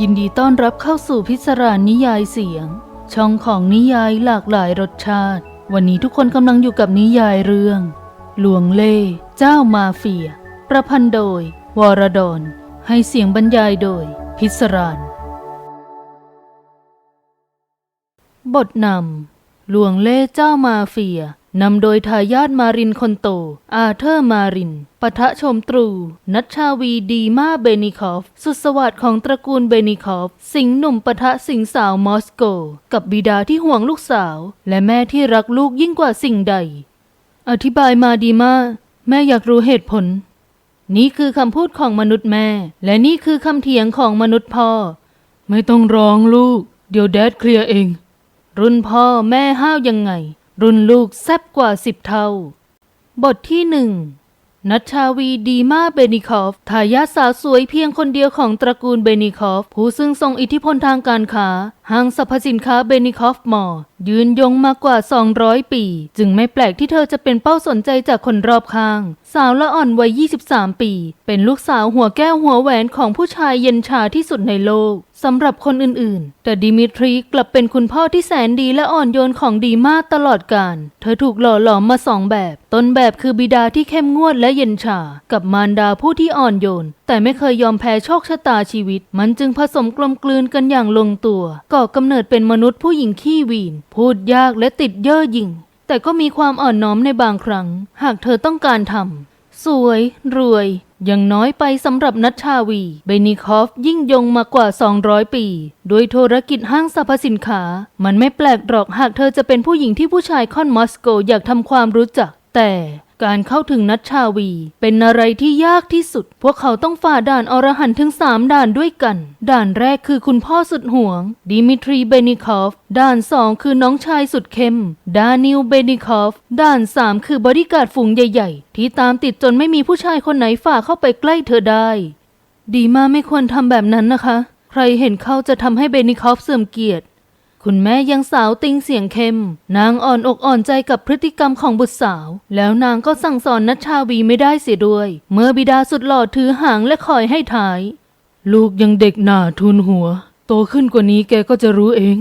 ยินดีต้อนรับเข้าสู่พิศรานิยายเสียง ช่องของนิยายหลากหลายรสชาติ วันนี้ทุกคนกำลังอยู่กับนิยายเรื่อง หลวงเล่เจ้ามาเฟีย ประพันธ์โดย วรดอนให้เสียงบรรยายโดย พิศรานบทนำหลวงเล่เจ้ามาเฟีย นำโดยทายาทมารินคนโต อาเธอร์มาริน ปะทะชมตรู นัชชาวีดีมาเบนิคอฟ สุดสวัสดิ์ของตระกูลเบนิคอฟ สิงหนุ่มปะทะสิงสาวมอสโก กับบิดาที่ห่วงลูกสาว และแม่ที่รักลูกยิ่งกว่าสิ่งใด อธิบายมาดีมาแม่อยากรู้เหตุผล นี่คือคำพูดของมนุษย์แม่ และนี่คือคำเถียงของมนุษย์พ่อ ไม่ต้องร้องลูก เดี๋ยวแดดเคลียร์เอง รุ่นพ่อแม่ห้าวยังไง รุ่นลูกแซบกว่าสิบเท่า บทที่หนึ่งนัชชาวีดีมาเบนิคอฟทายาทสาวสวยเพียงคนเดียวของตระกูลเบนิคอฟ ผู้ซึ่งทรงอิทธิพลทางการค้าห้างสรรพสินค้าเบนิคอฟมอลล์ยืนยงมากกว่า 200 ปี จึงไม่แปลกที่เธอจะเป็นเป้าสนใจจากคนรอบข้าง สาวละอ่อนวัย 23 ปี เป็นลูกสาวหัวแก้วหัวแหวนของผู้ชายเย็นชาที่สุดในโลกสำหรับคนอื่นๆ แต่ดิมิทรีกลับเป็นคุณพ่อที่แสนดีและอ่อนโยนของดีมากตลอดกาลเธอถูกหล่อหลอมมาสองแบบ ต้นแบบคือบิดาที่เข้มงวดและเย็นชา กับมารดาผู้ที่อ่อนโยนแต่ไม่เคยยอมแพ้โชคชะตาชีวิต มันจึงผสมกลมกลืนกันอย่างลงตัว ก่อกำเนิดเป็นมนุษย์ผู้หญิงขี้วีน พูดยากและติดเย่อหยิ่ง แต่ก็มีความอ่อนน้อมในบางครั้ง หากเธอต้องการทำสวย รวยยังน้อยไปสำหรับนัชชาวี เบนิคอฟยิ่งยงมากว่า 200 ปีโดยธุรกิจห้างสรรพสินค้า มันไม่แปลกหรอกหากเธอจะเป็นผู้หญิงที่ผู้ชายค่อนมอสโกอยากทำความรู้จัก แต่การเข้าถึงนัชชาวีเป็นอะไรที่ยากที่สุด พวกเขาต้องฝ่าด่านอรหันต์ถึง3ด่านด้วยกัน ด่านแรกคือคุณพ่อสุดห่วง ดิมิทรีเบนิคอฟ ด่านสองคือน้องชายสุดเข้ม ดานิลเบนิคอฟ ด่านสามคือบริการฝูงใหญ่ ๆ ที่ตามติดจนไม่มีผู้ชายคนไหนฝ่าเข้าไปใกล้เธอได้ ดีมาไม่ควรทำแบบนั้นนะคะ ใครเห็นเขาจะทำให้เบนิคอฟเสื่อมเกียรติ คุณแม่ยังสาวติงเสียงเข้ม นางอ่อนอกอ่อนใจกับพฤติกรรมของบุตรสาว แล้วนางก็สั่งสอนนัชชาวีไม่ได้เสียด้วย เมื่อบิดาสุดหล่อถือหางและคอยให้ท้าย ลูกยังเด็กหนาทุนหัว โตขึ้นกว่านี้แกก็จะรู้เอง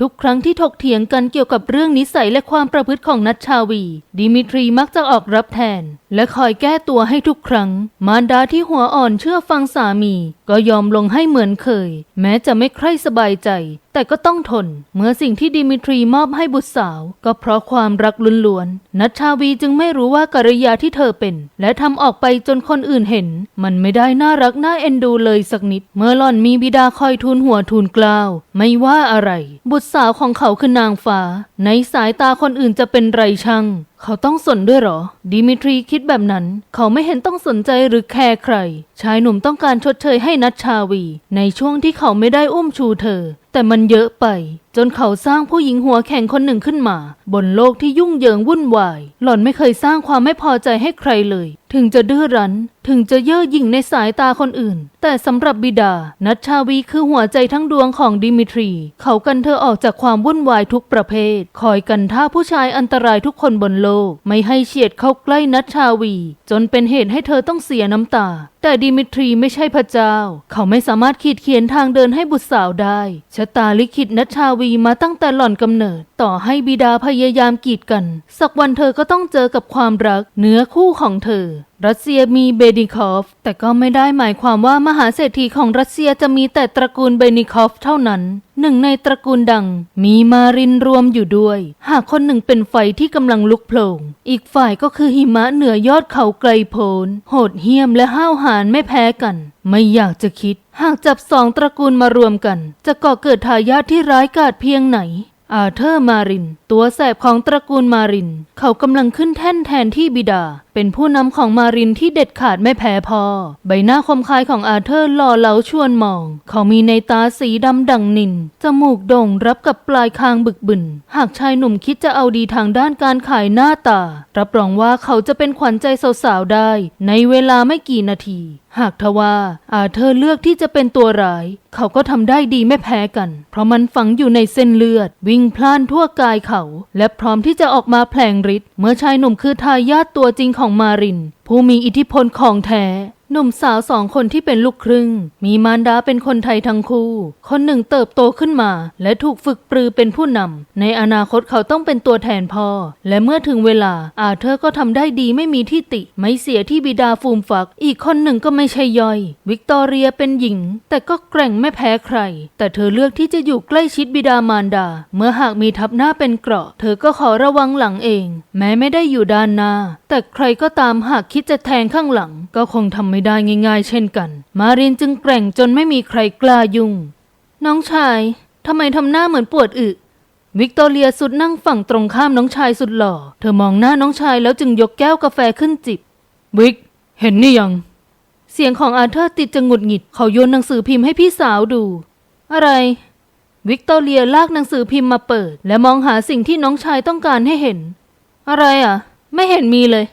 ทุกครั้งที่ถกเถียงกันเกี่ยวกับเรื่องนิสัยและความประพฤติของนัชชาวี ดิมิทรีมักจะออกรับแทน และคอยแก้ตัวให้ทุกครั้ง มารดาที่หัวอ่อนเชื่อฟังสามี ก็ยอมลงให้เหมือนเคย แม้จะไม่ใคร่สบายใจ แต่ก็ต้องทน เมื่อสิ่งที่ดิมิทรีมอบให้บุตรสาว ก็เพราะความรักล้วนๆนัชชาวีจึงไม่รู้ว่ากริยาที่เธอเป็น และทำออกไปจนคนอื่นเห็น มันไม่ได้น่ารักน่าเอ็นดูเลยสักนิด เมื่อหล่อนมีบิดาคอยทูลหัวทูลกล้าว ไม่ว่าอะไร บุตรสาวของเขาคือนางฟ้า ในสายตาคนอื่นจะเป็นไรช่าง เขาต้องสนด้วยหรอ ดิมิทรีคิดแบบนั้น เขาไม่เห็นต้องสนใจหรือแคร์ใคร ชายหนุ่มต้องการชดเชยให้นัชชาวี ในช่วงที่เขาไม่ได้อุ้มชูเธอแต่มันเยอะไป จนเขาสร้างผู้หญิงหัวแข็งคนหนึ่งขึ้นมา บนโลกที่ยุ่งเหยิงวุ่นวาย หล่อนไม่เคยสร้างความไม่พอใจให้ใครเลย ถึงจะดื้อรั้น ถึงจะเย่อหยิ่งในสายตาคนอื่น แต่สำหรับบิดา นัชชาวีคือหัวใจทั้งดวงของดิมิทรี เขากันเธอออกจากความวุ่นวายทุกประเภท คอยกันท่าผู้ชายอันตรายทุกคนบนโลก ไม่ให้เฉียดเข้าใกล้นัชชาวี จนเป็นเหตุให้เธอต้องเสียน้ำตา แต่ดิมิทรีไม่ใช่พระเจ้า เขาไม่สามารถขีดเขียนทางเดินให้บุตรสาวได้ชะตาลิขิตนัชชาวีมาตั้งแต่หล่อนกำเนิด ต่อให้บิดาพยายามกีดกัน สักวันเธอก็ต้องเจอกับความรักเนื้อคู่ของเธอ รัสเซียมีเบนิคอฟ แต่ก็ไม่ได้หมายความว่ามหาเศรษฐีของรัสเซียจะมีแต่ตระกูลเบนิคอฟเท่านั้น หนึ่งในตระกูลดัง มีมารินรวมอยู่ด้วย หากคนหนึ่งเป็นไฟที่กำลังลุกโผล่อีกฝ่ายก็คือหิมะเหนือยอดเขาไกลโพ้น โหดเหี้ยมและห้าวหาญไม่แพ้กัน ไม่อยากจะคิด หากจับสองตระกูลมารวมกัน จะก่อเกิดทายาทที่ร้ายกาจเพียงไหนอาเธอร์มาริน ตัวแสบของตระกูลมาริน เขากำลังขึ้นแท่นแทนที่บิดา เป็นผู้นำของมารินที่เด็ดขาดไม่แพ้พอ ใบหน้าคมคายของอาเธอร์หล่อเหลาชวนมอง เขามีในตาสีดำดังนิน จมูกโด่งรับกับปลายคางบึกบึน หากชายหนุ่มคิดจะเอาดีทางด้านการขายหน้าตา รับรองว่าเขาจะเป็นขวัญใจสาวๆได้ ในเวลาไม่กี่นาที หากทว่าอาเธอร์เลือกที่จะเป็นตัวร้าย เขาก็ทำได้ดีไม่แพ้กัน เพราะมันฝังอยู่ในเส้นเลือด วิ่งพล่านทั่วกายเขา และพร้อมที่จะออกมาแผลงฤทธิ์เมื่อชายหนุ่มคือทายาทตัวจริงของมาริน ผู้มีอิทธิพลของแท้ หนุ่มสาวสองคนที่เป็นลูกครึ่ง มีมารดาเป็นคนไทยทั้งคู่ คนหนึ่งเติบโตขึ้นมา และถูกฝึกปรือเป็นผู้นำในอนาคตเขาต้องเป็นตัวแทนพ่อ และเมื่อถึงเวลาอาเธอร์ก็ทำได้ดีไม่มีที่ติ ไม่เสียที่บิดาฟูมฟัก อีกคนหนึ่งก็ไม่ใช่ย่อย วิกตอเรียเป็นหญิง แต่ก็แกร่งไม่แพ้ใคร แต่เธอเลือกที่จะอยู่ใกล้ชิดบิดามารดา เมื่อหากมีทับหน้าเป็นเกราะ เธอก็ขอระวังหลังเอง แม้ไม่ได้อยู่ด้านหน้า แต่ใครก็ตามหากคิดจะแทงข้างหลัง ก็คงทำไม่ได้ง่ายๆ เช่นกัน มารินจึงแกร่งจนไม่มีใครกล้ายุ่ง น้องชายทำไมทำหน้าเหมือนปวดอึ วิกตอเรียสุดนั่งฝั่งตรงข้ามน้องชายสุดหล่อ เธอมองหน้าน้องชายแล้วจึงยกแก้วกาแฟขึ้นจิบ วิก เห็นนี่ยัง เสียงของอาเธอร์ติดจะหงุดหงิด เขาโยนหนังสือพิมพ์ให้พี่สาวดู อะไร วิกตอเรียลากหนังสือพิมพ์มาเปิด และมองหาสิ่งที่น้องชายต้องการให้เห็น อะไรอะ ไม่เห็นมีเลย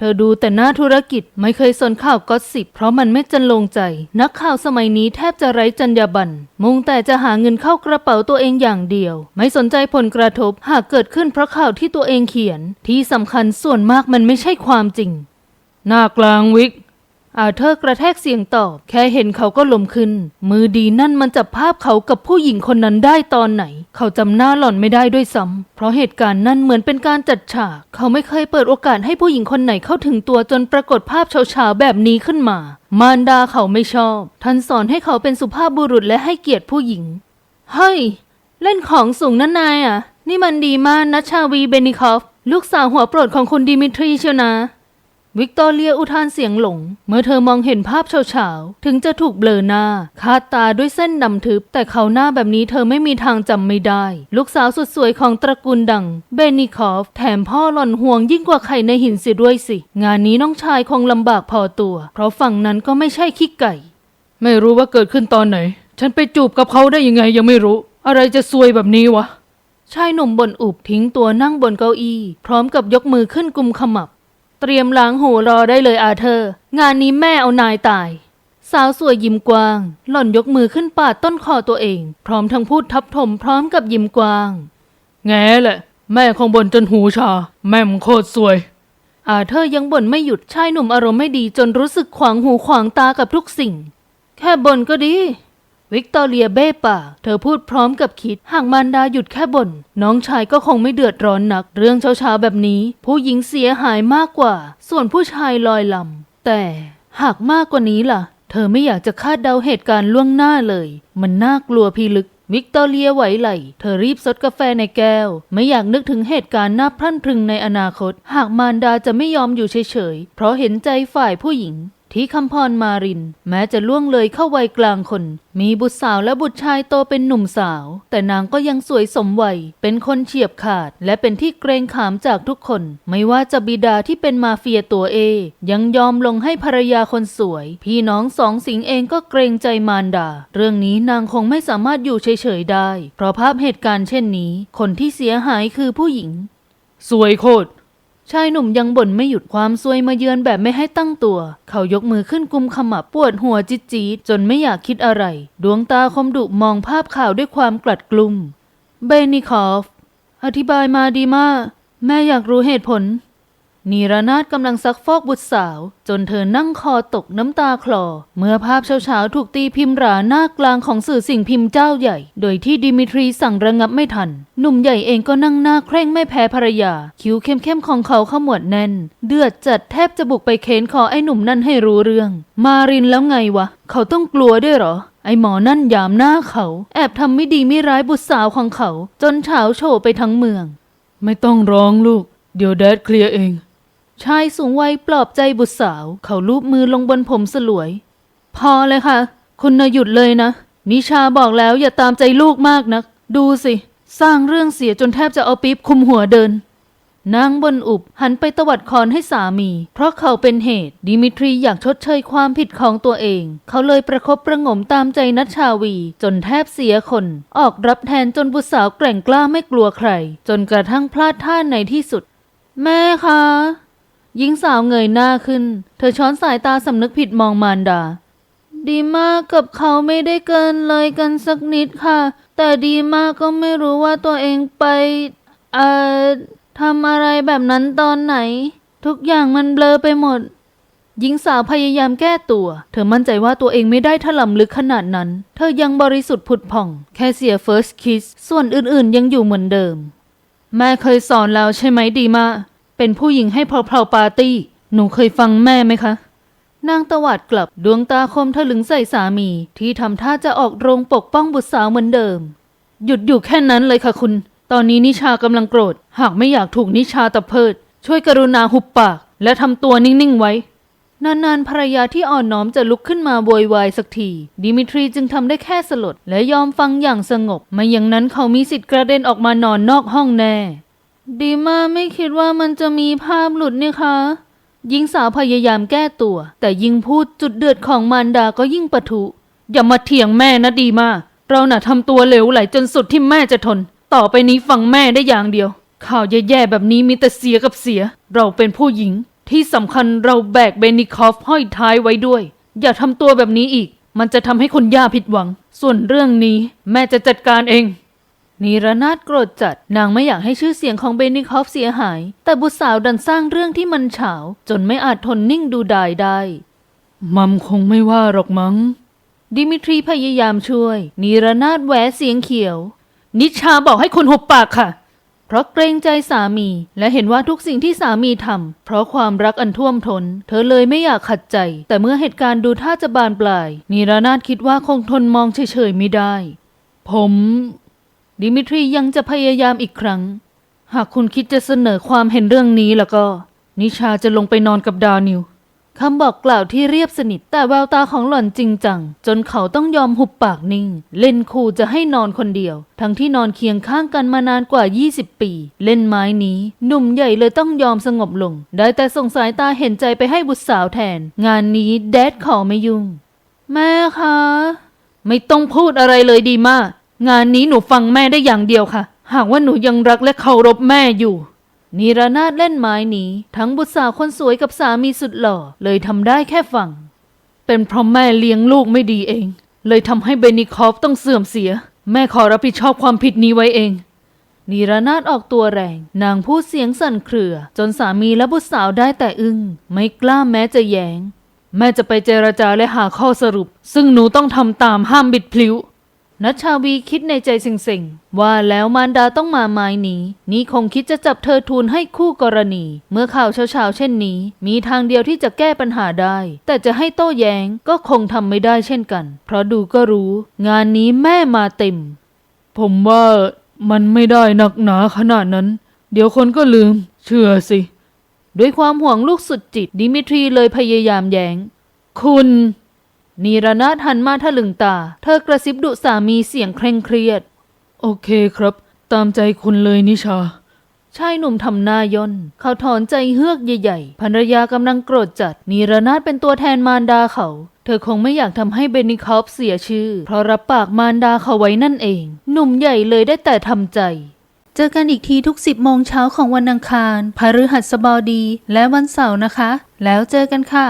เธอดูแต่หน้าธุรกิจไม่เคยสนข่าวก็สิบเพราะมันไม่จันลงใจ นักข่าวสมัยนี้แทบจะไร้จรรยาบรรณมุ่งแต่จะหาเงินเข้ากระเป๋าตัวเองอย่างเดียว ไม่สนใจผลกระทบหากเกิดขึ้นเพราะข่าวที่ตัวเองเขียน ที่สำคัญส่วนมากมันไม่ใช่ความจริง หน้ากลางวิกอาเธอร์กระแทกเสียงตอบ แค่เห็นเขาก็ลมขึ้น มือดีนั่นมันจับภาพเขากับผู้หญิงคนนั้นได้ตอนไหน เขาจำหน้าหล่อนไม่ได้ด้วยซ้ำเพราะเหตุการณ์นั้นเหมือนเป็นการจัดฉาก เขาไม่เคยเปิดโอกาสให้ผู้หญิงคนไหนเข้าถึงตัวจนปรากฏภาพเฉาๆแบบนี้ขึ้นมา มารดาเขาไม่ชอบ ท่านสอนให้เขาเป็นสุภาพบุรุษและให้เกียรติผู้หญิง เฮ้ย เล่นของสูงนั่นนายอะ นี่มันดีมากนัชชาวีเบนิคอฟ ลูกสาวหัวโปรดของคุณดิมิทรีเชียวนะ วิกตอเรียอุทานเสียงหลง เมื่อเธอมองเห็นภาพเฉาๆ ถึงจะถูกเบลอหน้า คาดตาด้วยเส้นดำทึบ แต่เขาหน้าแบบนี้เธอไม่มีทางจำไม่ได้ ลูกสาวสุดสวยของตระกูลดัง เบนิคอฟ แถมพ่อหล่อนห่วงยิ่งกว่าไข่ในหินเสียด้วยสิ งานนี้น้องชายคงลำบากพอตัว เพราะฝั่งนั้นก็ไม่ใช่ขี้ไก่ ไม่รู้ว่าเกิดขึ้นตอนไหน ฉันไปจูบกับเขาได้ยังไงยังไม่รู้ อะไรจะซวยแบบนี้วะชายหนุ่มบนอุบทิ้งตัวนั่งบนเก้าอี้ พร้อมกับยกมือขึ้นกุมขมับ เตรียมล้างหูรอได้เลยอาเธอร์ งานนี้แม่เอานายตาย สาวสวยยิ้มกว้าง หล่อนยกมือขึ้นปาดต้นคอตัวเอง พร้อมทั้งพูดทับถมพร้อมกับยิ้มกว้าง แง่แหละ แม่คงบ่นจนหูชา แม่มงโคตรสวย อาเธอร์ยังบ่นไม่หยุดชายหนุ่มอารมณ์ไม่ดีจนรู้สึกขวางหูขวางตากับทุกสิ่ง แค่บ่นก็ดี วิกตอเรียเบ้ปากเธอพูดพร้อมกับคิด หากมารดาหยุดแค่บ่นน้องชายก็คงไม่เดือดร้อนนัก เรื่องเช้าๆแบบนี้ ผู้หญิงเสียหายมากกว่า ส่วนผู้ชายลอยลำแต่หากมากกว่านี้ล่ะ เธอไม่อยากจะคาดเดาเหตุการณ์ล่วงหน้าเลย มันน่ากลัวพีลึก วิกตอเรียไหวไหล เธอรีบซดกาแฟในแก้ว ไม่อยากนึกถึงเหตุการณ์น่าพรั่นพรึงในอนาคต หากมารดาจะไม่ยอมอยู่เฉยๆเพราะเห็นใจฝ่ายผู้หญิง ที่คำพรมาริน แม้จะล่วงเลยเข้าวัยกลางคน มีบุตรสาวและบุตรชายโตเป็นหนุ่มสาว แต่นางก็ยังสวยสมวัย เป็นคนเฉียบขาด และเป็นที่เกรงขามจากทุกคน ไม่ว่าจะบิดาที่เป็นมาเฟียตัวเอ ยังยอมลงให้ภรรยาคนสวย พี่น้องสองสิงเองก็เกรงใจมารดา เรื่องนี้นางคงไม่สามารถอยู่เฉยๆได้ เพราะภาพเหตุการณ์เช่นนี้ คนที่เสียหายคือผู้หญิง สวยโคตร ชายหนุ่มยังบ่นไม่หยุดความซวยมาเยือนแบบไม่ให้ตั้งตัว เขายกมือขึ้นกุมขมับปวดหัวจิตจีจนไม่อยากคิดอะไร ดวงตาคมดุมองภาพข่าวด้วยความกลัดกลุ้มเบนิคอฟ อธิบายมาดีมาก แม่อยากรู้เหตุผล นีรนาถกำลังซักฟอกบุตรสาว จนเธอนั่งคอตกน้ำตาคลอ เมื่อภาพเช้าๆถูกตีพิมพ์หราหน้ากลางของสื่อสิ่งพิมพ์เจ้าใหญ่ โดยที่ดิมิทรีสั่งระงับไม่ทัน หนุ่มใหญ่เองก็นั่งหน้าเคร่งไม่แพ้ภรรยา คิ้วเข้มๆของเขาขมวดแน่น เดือดจัดแทบจะบุกไปเค้นคอไอ้หนุ่มนั่นให้รู้เรื่อง มารินแล้วไงวะ เขาต้องกลัวด้วยหรอไอหมอนั่นยามหน้าเขา แอบทำไม่ดีไม่ร้ายบุตรสาวของเขา จนเฉาโฉไปทั้งเมือง ไม่ต้องร้องลูก เดี๋ยวแดดเคลียร์เอง ชายสูงวัยปลอบใจบุตรสาว เขาลูบมือลงบนผมสลวย พอเลยค่ะ คุณน่ะหยุดเลยนะ นิชาบอกแล้วอย่าตามใจลูกมากนัก ดูสิ สร้างเรื่องเสียจนแทบจะเอาปี๊บคุมหัวเดิน นางบนอุบหันไปตวัดคอนให้สามี เพราะเขาเป็นเหตุ ดิมิทรีอยากชดเชยความผิดของตัวเอง เขาเลยประคบประงมตามใจนัชชาวี จนแทบเสียคน ออกรับแทนจนบุตรสาวแกร่งกล้าไม่กลัวใคร จนกระทั่งพลาดท่าในที่สุด แม่คะ หญิงสาวเงยหน้าขึ้น เธอช้อนสายตาสำนึกผิดมองมารดา ดีมากกับเขาไม่ได้เกินเลยกันสักนิดค่ะ แต่ดีมากก็ไม่รู้ว่าตัวเองไป เอ่อทำอะไรแบบนั้นตอนไหน ทุกอย่างมันเบลอไปหมด หญิงสาวพยายามแก้ตัว เธอมั่นใจว่าตัวเองไม่ได้ถล่มลึกขนาดนั้น เธอยังบริสุทธิ์ผุดผ่อง แค่เสีย first kiss ส่วนอื่นๆยังอยู่เหมือนเดิม แม่เคยสอนแล้วใช่ไหมดีมาก เป็นผู้หญิงให้เพลาๆปาร์ตี้ หนูเคยฟังแม่ไหมคะ นางตวาดกลับดวงตาคมถลึงใส่สามีที่ทำท่าจะออกโรงปกป้องบุตรสาวเหมือนเดิม หยุดอยู่แค่นั้นเลยค่ะคุณ ตอนนี้นิชากำลังโกรธ หากไม่อยากถูกนิชาตะเพิด ช่วยกรุณาหุบปาก และทำตัวนิ่งๆไว้ นานๆภรรยาที่อ่อนน้อมจะลุกขึ้นมาโวยวายสักที ดิมิทรีจึงทำได้แค่สลด และยอมฟังอย่างสงบไม่อย่างนั้นเขามีสิทธิ์กระเด็นออกมานอนนอกห้องแน่ ดีมาไม่คิดว่ามันจะมีภาพหลุดนี่คะหญิงสาวพยายามแก้ตัว แต่ยิ่งพูดจุดเดือดของมารดาก็ยิ่งปะทุ อย่ามาเถียงแม่นะดีมาเราน่ะทำตัวเหลวไหลจนสุดที่แม่จะทน ต่อไปนี้ฟังแม่ได้อย่างเดียว ข่าวแย่ๆแบบนี้มีแต่เสียกับเสีย เราเป็นผู้หญิง ที่สำคัญเราแบกเบนิคอฟห้อยท้ายไว้ด้วย อย่าทำตัวแบบนี้อีก มันจะทำให้คนย่าผิดหวัง ส่วนเรื่องนี้ แม่จะจัดการเอง นีรนาถโกรธจัดนางไม่อยากให้ชื่อเสียงของเบนิคอฟเสียหาย แต่บุตรสาวดันสร้างเรื่องที่มันเฉาจนไม่อาจทนนิ่งดูดายได้มัมคงไม่ว่าหรอกมั้ง ดิมิทรีพยายามช่วยนีรนาถแหวะเสียงเขียว นิชาบอกให้คุณหุบปากค่ะ เพราะเกรงใจสามี และเห็นว่าทุกสิ่งที่สามีทำเพราะความรักอันท่วมทนเธอเลยไม่อยากขัดใจ แต่เมื่อเหตุการณ์ดูท่าจะบานปลายนีรนาถคิดว่าคงทนมองเฉยๆไม่ได้ ผม ดิมิทรียังจะพยายามอีกครั้ง หากคุณคิดจะเสนอความเห็นเรื่องนี้แล้วก็ นิชาจะลงไปนอนกับดานิวคำบอกกล่าวที่เรียบสนิทแต่แววตาของหล่อนจริงจัง จนเขาต้องยอมหุบปากนิ่ง เล่นคู่จะให้นอนคนเดียว ทั้งที่นอนเคียงข้างกันมานานกว่า 20 ปี เล่นไม้นี้หนุ่มใหญ่เลยต้องยอมสงบลง ได้แต่ส่งสายตาเห็นใจไปให้บุตรสาวแทน งานนี้แดดขอไม่ยุ่ง แม่คะ ไม่ต้องพูดอะไรเลยดีมาก งานนี้หนูฟังแม่ได้อย่างเดียวค่ะ หากว่าหนูยังรักและเคารพแม่อยู่นีรนาถเล่นไม้นี้ ทั้งบุตรสาวคนสวยกับสามีสุดหล่อ เลยทำได้แค่ฟัง เป็นเพราะแม่เลี้ยงลูกไม่ดีเอง เลยทำให้เบนิคอฟต้องเสื่อมเสีย แม่ขอรับผิดชอบความผิดนี้ไว้เองนีรนาถออกตัวแรง นางพูดเสียงสั่นเครือ จนสามีและบุตรสาวได้แต่อึง้งไม่กล้าแม้จะแยง้ง แม่จะไปเจรจาและหาข้อสรุป ซึ่งหนูต้องทำตามห้ามบิดพลิ้ว นัชชาวีคิดในใจเซ็งว่าแล้วมารดาต้องมาไม้นี้ นี่คงคิดจะจับเธอทูลให้คู่กรณี เมื่อข่าวเช้าๆเช่นนี้ มีทางเดียวที่จะแก้ปัญหาได้ แต่จะให้โต้แย้งก็คงทำไม่ได้เช่นกัน เพราะดูก็รู้ งานนี้แม่มาเต็ม ผมว่ามันไม่ได้หนักหนาขนาดนั้น เดี๋ยวคนก็ลืม เชื่อสิ ด้วยความห่วงลูกสุดจิต ดิมิทรีเลยพยายามแย้ง คุณ นีรนาถหันมาทะลึงตา เธอกระซิบดุสามีเสียงเคร่งเครียด โอเคครับ ตามใจคุณเลยนิชา ชายหนุ่มทำหน้าย่นเขาถอนใจเฮือกใหญ่ๆภรรยากำลังโกรธจัด นีรนาถเป็นตัวแทนมารดาเขา เธอคงไม่อยากทำให้เบนิคอฟเสียชื่อ เพราะรับปากมารดาเขาไว้นั่นเอง หนุ่มใหญ่เลยได้แต่ทำใจเจอกันอีกทีทุก 10 โมงเช้าของวันอังคาร พฤหัสบดี และวันเสาร์นะคะ แล้วเจอกันค่ะ